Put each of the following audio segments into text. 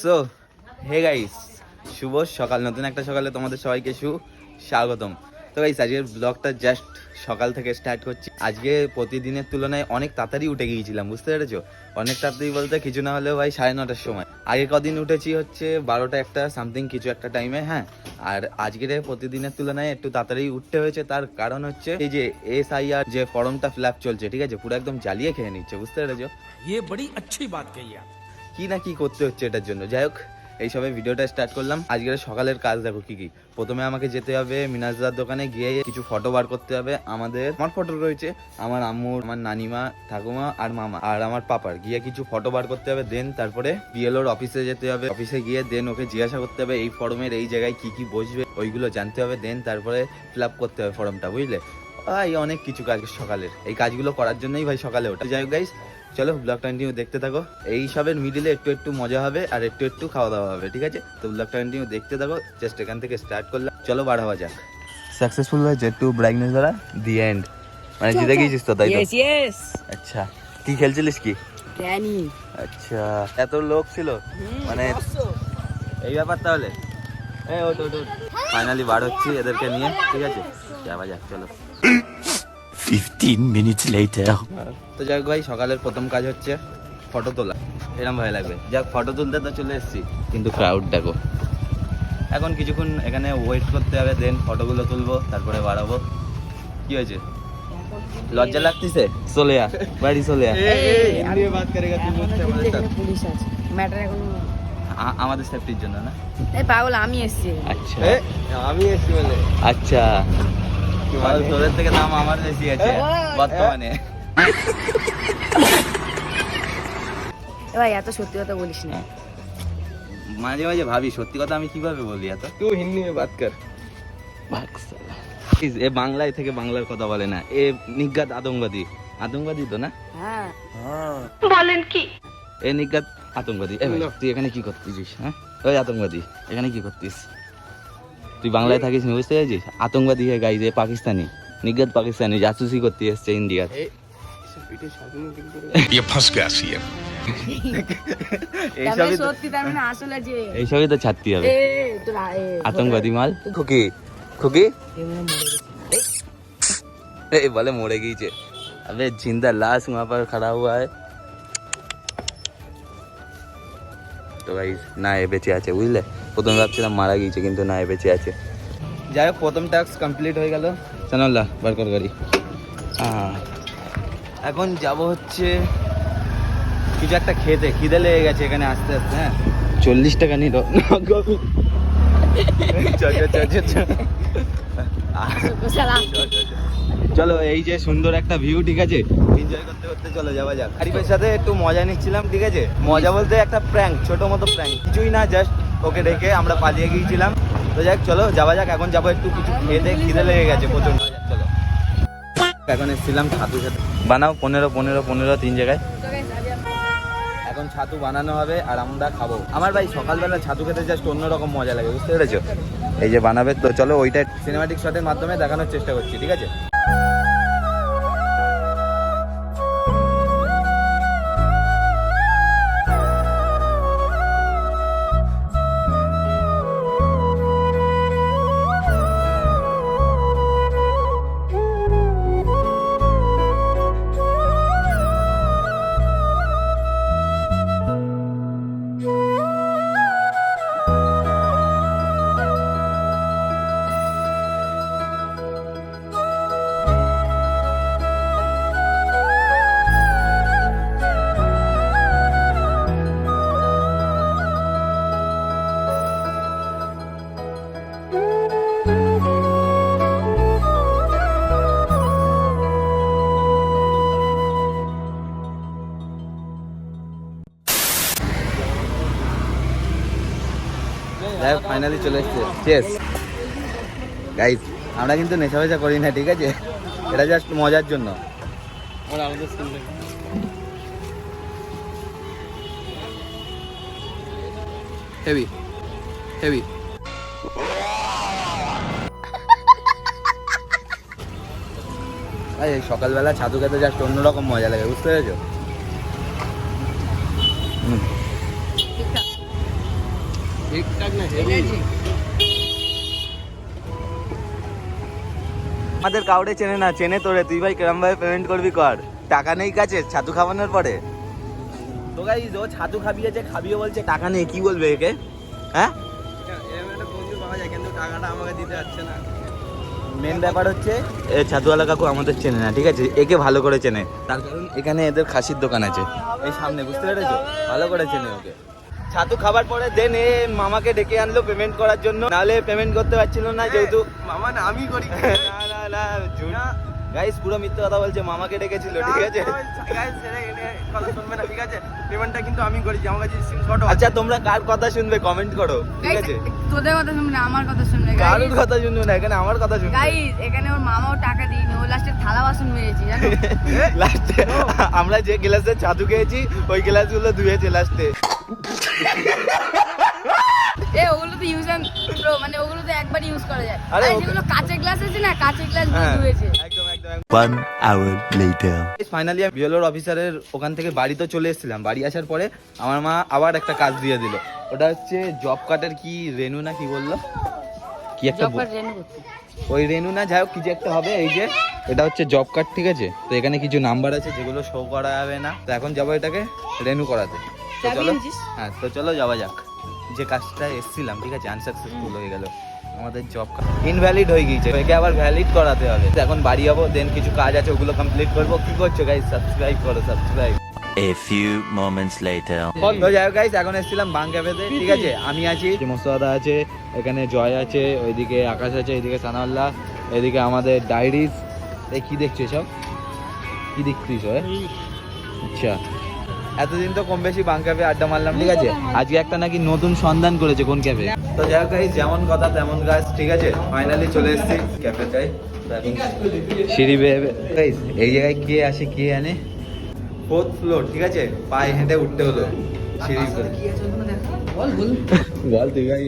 So hey guys শুভ সকাল নতুন একটা সকালে তোমাদের সবাইকে সু স্বাগতম তো গাইস আজকের ব্লগটা জাস্ট সকাল থেকে স্টার্ট করছি আজকে প্রতিদিনের তুলনায় অনেক তাড়াতাড়ি উঠে গিয়েছিলাম বুঝতে পেরেছো অনেক তাড়াতাড়ি বলতে কিছু না হলেও ভাই সাড়ে নটার সময় আগে কদিন উঠেছি হচ্ছে বারোটা একটা সামথিং কিছু একটা টাইমে হ্যাঁ আর আজকের প্রতিদিনের তুলনায় একটু তাড়াতাড়ি উঠতে হয়েছে তার কারণ হচ্ছে এই যে এস আই আর যে ফর্মটা ফিল চলছে ঠিক আছে পুরো একদম জ্বালিয়ে খেয়ে নিচ্ছে বুঝতে পেরেছো ये बड़ी अच्छी बात कही आप কি না কি করতে হচ্ছে এটার জন্য? যাই হোক এইসবে ভিডিওটা স্টার্ট করলাম। আজকের সকালের কাজ দেখো কি কি। প্রথমে আমাকে যেতে হবে মিনাজদার দোকানে, গিয়ে কিছু ফটো বার করতে হবে। আমাদের, আমার ফটো রয়েছে। আমার আম্মুর, আমার নানিমা, ঠাকুমা আর মামা। আর আমার পাপার। গিয়ে কিছু ফটো বার করতে হবে দেন তারপরে বিএলওর অফিসে যেতে হবে। অফিসে গিয়ে দেন ওকে জিজ্ঞাসা করতে হবে, এই ফর্মের এই জায়গায় কি কি বসবে, ওইগুলো জানতে হবে। দেন তারপরে ফিল করতে হবে ফর্মটা বুঝলে? এই অনেক কিছু কাজ সকালের। এই কাজগুলো করার জন্যই ভাই সকালে ওটা যাই হোক গাইস চলো ব্লগ কন্টিনিউ দেখতে থাকো। এই সবের মিডিলে একটু একটু মজা হবে আর একটু একটু খাওয়া দাওয়া হবে ঠিক আছে? তো ব্লগ কন্টিনিউ দেখতে থাকো। জাস্ট এখান থেকে স্টার্ট করলাম। চলো বার হওয়া যাক। সাকসেসফুল হয়েছে একটু ব্রাইটনেস দ্বারা দি এন্ড মানে জিতে গিয়েছিস তো তাই তো. আচ্ছা কি খেলছিলিস কি. আচ্ছা এত লোক ছিল? মানে এই ব্যাপার তাহলে? এই ওট ওট ফাইনালি বার হচ্ছি এদেরকে নিয়ে ঠিক আছে? যাওয়া যাক চলো। 15 minutes later. তো যাক ভাই সকালের প্রথম কাজ হচ্ছে ফটো তোলা। এরকম ভয় লাগবে। যাক ফটো তুলতে তো চলে এসেছি কিন্তু ক্রাউড দেখো। এখন কিছুক্ষণ এখানে ওয়েট করতে হবে দেন ফটোগুলো তুলবো তারপরে বাড়াবো। কি হয়েছে? লজ্জা লাগতেছে? চলে আ বাড়ি চলে আ আমাদের সেফটির জন্য না? এই পাগল আমি এসেছি। আচ্ছা। আমি এসছি বলে। আচ্ছা। হ্যাঁ। মাঝে মাঝে ভাবি সত্যি কথা আমি কীভাবে বলি এত? তুই হিন্দি এ বাংলায় থেকে বাংলার কথা বলে না এ নিজ্ঞাত আতঙ্কবাদী। আতঙ্কবাদী তো না? বলেন কি? এ নিজ্ঞাত আতঙ্কবাদী। তুই এখানে কি করতেছিস হ্যাঁ? ওই আতঙ্কবাদী এখানে কি করতিস? তুই বাংলায় থাকিস না বুঝতে পেরেছিস আতঙ্কবাদী হয়ে গাইজ এ পাকিস্তানি নিজ্ঞাত পাকিস্তানি জাসুসি করতে এসছে ইন্ডিয়া पीछे शादी में किन करे ये फंस गया सीएम তার মানে এইসবই তো- সত্যি তার মানে আসলে যে এইসবই তো ছাড়তে হবে এ তোরা এ আতঙ্কবাদী মাল খুকি খুকি এ মনে মরে গেছে। ए बोले मोड़े गई अबे जिंदा लाश वहाँ पर खड़ा हुआ है তো ভাই না এ বেঁচে আছে বুঝলে প্রথমে ভাবছিলাম মারা গিয়েছে, কিন্তু না বেঁচে আছে। যাই হোক, প্রথম টাস্ক কমপ্লিট হয়ে গেল। জানাল্লা বার কর গাড়ি। এখন যাব হচ্ছে কিছু একটা খেতে। খিদে লেগে গেছে এখানে আস্তে আস্তে হ্যাঁ? চল্লিশ টাকা নিল। চলো এই যে সুন্দর একটা ভিউ ঠিক আছে? এনজয় করতে করতে চলো, যাওয়া যাক। আরিফের সাথে একটু মজা নিচ্ছিলাম, ঠিক আছে? মজা বলতে একটা প্র্যাঙ্ক ছোট মতো প্র্যাঙ্ক কিছুই না জাস্ট ওকে রেখে আমরা পালিয়ে গিয়েছিলাম। তো যাক, চলো, যাওয়া যাক, এখন যাব একটু কিছু খেতে খিদে লেগে গেছে প্রচুর চলো। এখন এসেছিলাম ছাতু খেতে বানাও, পনেরো পনেরো পনেরো, তিন জায়গায়। এখন ছাতু বানানো হবে আর আমরা খাব। আমার ভাই, সকালবেলা ছাতু খেতে জাস্ট অন্যরকম মজা লাগে, বুঝতে পেরেছ? এই যে বানাবে, তো চলো ওইটা সিনেমাটিক শটের মাধ্যমে দেখানোর চেষ্টা করছি, ঠিক আছে? ফাইনালি চলে এসছে। শেষ গাইজ আমরা কিন্তু নেশা ফেশা করি না ঠিক আছে? এটা জাস্ট মজার জন্য। হেভি হেভি সকালবেলা ছাতু খেতে জাস্ট অন্যরকম মজা লাগে বুঝতে পেরেছ? ঠিকঠাক না আমাদের কাউরে চেনে না চেনে তোরে। তুই ভাই কিরম ভাবে পেমেন্ট করবি কর। টাকা নেই কাছে ছাতু খাওয়ানোর পরে। তো গাইজ ও ছাতু খাবিয়েছে খাবিয়ে বলছে টাকা নেই। কি বলবে একে? হ্যাঁ? বন্ধু পাওয়া যায় কিন্তু টাকাটা আমাকে দিতে যাচ্ছে না। মেন ব্যাপার হচ্ছে এ ছাতুওয়ালা কাকু আমাদের চেনে না ঠিক আছে? একে ভালো করে চেনে। তার কারণ এখানে এদের খাসির দোকান আছে এই সামনে বুঝতে পেরেছ? ভালো করে চেনে ওকে। ছাতু খাবার পরে দেন এ মামাকে ডেকে আনলো পেমেন্ট করার জন্য। নাহলে পেমেন্ট করতে পারছিল না যেহেতু। মামা না আমি করি। না না না গাইস পুরো মিথ্যে কথা বলছে মামাকে ডেকেছিল ঠিক আছে? কথা শুনবে না ঠিক আছে? পেমেন্টটা কিন্তু আমি করি আমার কাছে স্ক্রিনশট আচ্ছা তোমরা কার কথা শুনবে কমেন্ট করো ঠিক আছে? তোদের কথা শুনবে না আমার কথা শুনবে কারোর কথা শুনবে না এখানে আমার কথা শুনবে গাইস এখানে ওর মামাও টাকা দিইনি ও লাস্টে থালা বাসন মেরেছি জানো? লাস্টে আমরা যে গ্লাসে ছাতু খেয়েছি ওই গ্লাসগুলো ধুয়েছে লাস্টে এ ওগুলো তো ইউজ অ্যান্ড প্রো মানে ওগুলো তো একবার ইউজ করা যায়। আরে আরে যেগুলো কাঁচের গ্লাস আছে না? কাঁচের গ্লাস ধুয়েছে একদম একদম One hour later. ফাইনালি আমি বিএলওর অফিসারের ওখান থেকে বাড়ি তো চলে এসেছিলাম। বাড়ি আসার পরে আমার মা আবার একটা কাজ দিয়ে দিল। ওটা হচ্ছে জব কার্ডের কি রেনু না কি বলল? কি একটা ওই রেনু না যাই হোক কিছু একটা হবে এই যে এটা হচ্ছে জব কার্ড ঠিক আছে? তো এখানে কিছু নাম্বার আছে যেগুলো শো করা যাবে না। তো এখন যাব এটাকে রেনু করাতে। তো চলো। হ্যাঁ তো চলো যাওয়া যাক। যে কাজটা এসছিলাম ঠিক আছে? আনসাকসেসফুল হয়ে গেল। আমাদের জব ইনভ্যালিড হয়ে গিয়েছে। একে আবার ভ্যালিড করাতে হবে। তো এখন বাড়ি যাব দেন কিছু কাজ আছে ওগুলো কমপ্লিট করব। কি করছ গাইজ সাবস্ক্রাইব করো subscribe A few moments later. তো যাই হোক গাইস এখন এসেছিলাম বাং ক্যাফেতে ঠিক আছে? আমি আছি। মোস্তদা আছে এখানে জয় আছে ওইদিকে আকাশ আছে এইদিকে সানাউল্লাহ এদিকে আমাদের ডায়েরিজ এই কি দেখছ সব কি দেখছিস আচ্ছা। এতদিন তো কম বেশি বাং ক্যাফে আড্ডা মারলাম ঠিক আছে? আজকে একটা নাকি নতুন সন্ধান করেছে কোন ক্যাফে তো যাই হোক যেমন কথা তেমন কাজ ঠিক আছে? ফাইনালি চলে এসেছি ক্যাফেটায় সিঁড়ি বেয়ে বেয়ে- এই জায়গায় কে আসে কে আনে? ফোর্থ ফ্লোর ঠিক আছে? পায়ে হেঁটে উঠতে হলো সিঁড়ি বল তুই ভাই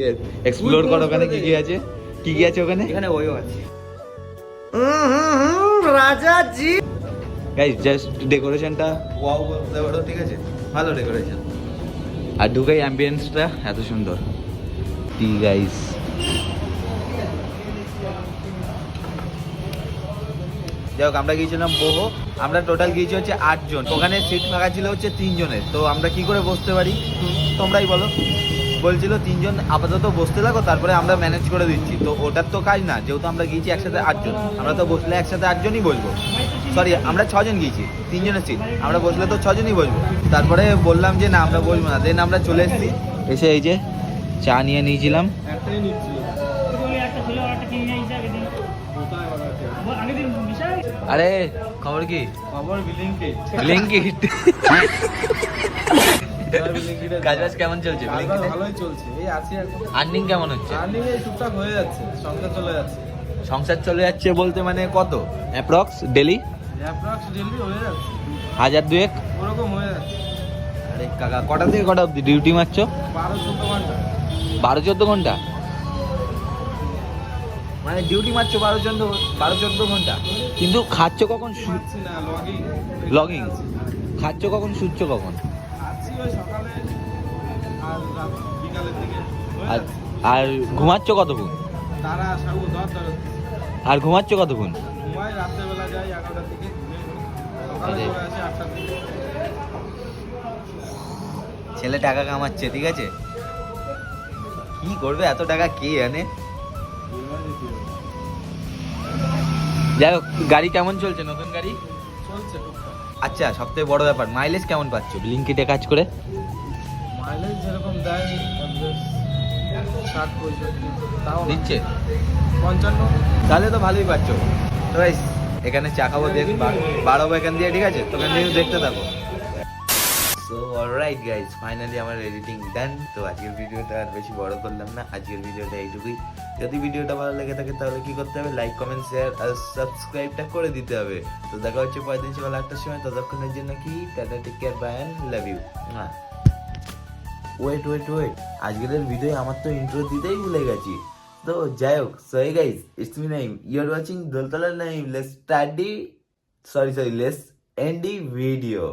এক্সপ্লোর কর ওখানে কি কি আছে। কি কি আছে ওখানে? এখানে ওইও আছে। গাইস জাস্ট ডেকোরেশনটা ওয়াও বলতে পারো ঠিক আছে। ভালো ডেকোরেশন আর ঢুকাই অ্যাম্বিয়েন্সটা এত সুন্দর। কি গাইস যাই হোক আমরা গিয়েছিলাম বহু। আমরা টোটাল গিয়েছি হচ্ছে আটজন ওখানে সিট ফাঁকা ছিল হচ্ছে তিনজনের তো আমরা কি করে বসতে পারি? তোমরাই বলো। বলছিল তিনজন আপাতত বসতে লাগো তারপরে আমরা ম্যানেজ করে দিচ্ছি। তো ওটার তো কাজ না যেহেতু আমরা গিয়েছি একসাথে আটজন আমরা তো বসলে একসাথে আটজনই বসবো। সরি আমরা ছজন গিয়েছি তিনজনের সিট আমরা বসলে তো ছজনই বসবো। তারপরে বললাম যে না আমরা বসবো না। দেন আমরা চলে এসেছি। এসে এই যে চা নিয়ে নিয়েছিলাম। আরে খবর কি? খবর ব্লিঙ্কিট কাজ কেমন চলছে? ভালোই চলছে। এই আছি আর্নিং কেমন হচ্ছে? আর্নিং এই টুকটাক হয়ে যাচ্ছে সংসার চলে যাচ্ছে। সংসার চলে যাচ্ছে বলতে মানে কত? অ্যাপ্রক্স ডেলি হাজার দুয়েক? ওরকম হয়ে যাচ্ছে। আরে কাকা কটা থেকে কটা অবধি ডিউটি মারছো? বারো চোদ্দ ঘণ্টা। বারো চোদ্দ ঘণ্টা? মানে ডিউটি মারছো বারো চোদ্দ বারো চোদ্দ ঘণ্টা। কিন্তু খাচ্ছ কখন লগিং খাচ্ছ কখন শুচ্ছ কখন? আর ঘুমাচ্ছ কতক্ষণ? আর ঘুমাচ্ছ কতক্ষণ? রাত্রেবেলা যাই এগারোটার দিকে। সকালে চলে আসি আটটার দিকে। ছেলে টাকা কামাচ্ছে ঠিক আছে? কি করবে? এত টাকা কে আনে যাই হোক গাড়ি কেমন চলছে? নতুন গাড়ি? চলছে আচ্ছা সব থেকে বড় ব্যাপার মাইলেজ কেমন পাচ্ছ? ব্লিঙ্কিটে কাজ করে? মাইলেজ যেরকম দেয় ষাট পঁয়ষট্টি তাও দিচ্ছে পঞ্চান্ন। তাহলে তো ভালোই পাচ্ছ। তো এখানে চা খাব, দেখ বাড়াবো এখান দিয়ে, ঠিক আছে? তো কন্টিনিউ দেখতে থাকো। সো অলরাইট গাইস ফাইনালি আমার এডিটিং ডান তো আজকের ভিডিওটা আর বেশি বড় করলাম না। আজকের ভিডিওটা এইটুকুই। যদি ভিডিওটা ভালো লেগে থাকে, তাহলে কি করতে হবে? লাইক কমেন্ট শেয়ার আর সাবস্ক্রাইবটা করে দিতে হবে। তো দেখা হচ্ছে পরের দিন সকাল আটটার সময়। ততক্ষণের জন্য কি? Tata take care bye and love you wait wait wait আজকের ভিডিও আমার তো ইন্ট্রো দিতেই ভুলে গেছি। তো যাই হোক so hey guys it's me Naim you are watching Doltola Naim let's study sorry sorry let's end the video